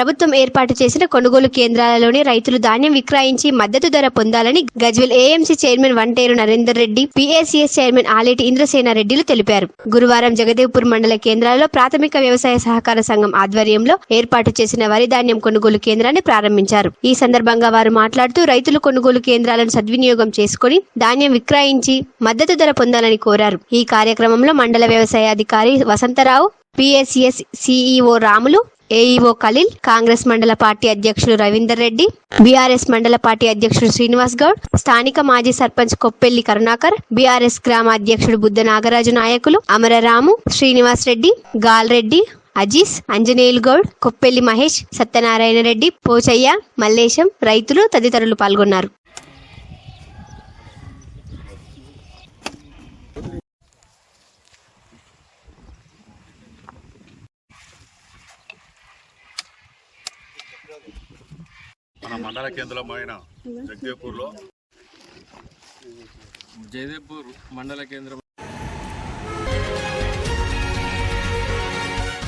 ప్రభుత్వం ఏర్పాటు చేసిన కొనుగోలు కేంద్రాలలోనే రైతులు ధాన్యం విక్రయించి మద్దతు ధర పొందాలని Gajwel AMC chairman Vanteru Narender Reddy PACS chairman Aleti ఇంద్రసేనారెడ్డిలు తెలిపారు. గురువారం జగదేవ్పూర్ మండల కేంద్రాల్లో ప్రాథమిక వ్యవసాయ సహకార సంఘం ఆధ్వర్యంలో ఏర్పాటు చేసిన వరి ధాన్యం కొనుగోలు కేంద్రాన్ని ప్రారంభించారు. ఈ సందర్భంగా వారు మాట్లాడుతూ రైతులు కొనుగోలు కేంద్రాలను సద్వినియోగం చేసుకుని ధాన్యం విక్రయించి మద్దతు ధర పొందాలని కోరారు. ఈ కార్యక్రమంలో మండల వ్యవసాయ అధికారి Vasantharao PSCS CEO Ramulu AEO Khaleel Congress మండల పార్టీ అధ్యక్షులు రవీందర్ రెడ్డి బీఆర్ఎస్ మండల పార్టీ అధ్యక్షుడు శ్రీనివాస్ గౌడ్ స్థానిక మాజీ సర్పంచ్ కొప్పెల్లి కరుణాకర్ బీఆర్ఎస్ గ్రామ అధ్యక్షుడు బుద్ధ నాగరాజు నాయకులు అమరరాము శ్రీనివాస్ రెడ్డి గాల్ రెడ్డి అజీస్ అంజనేయులు గౌడ్ కొప్పెల్లి మహేష్ సత్యనారాయణ రెడ్డి పోచయ్య మల్లేశం రైతులు తదితరులు పాల్గొన్నారు. మన మండల కేంద్రమైన జగదేవ్పూర్లో జయదేవ్పూర్ మండల కేంద్రం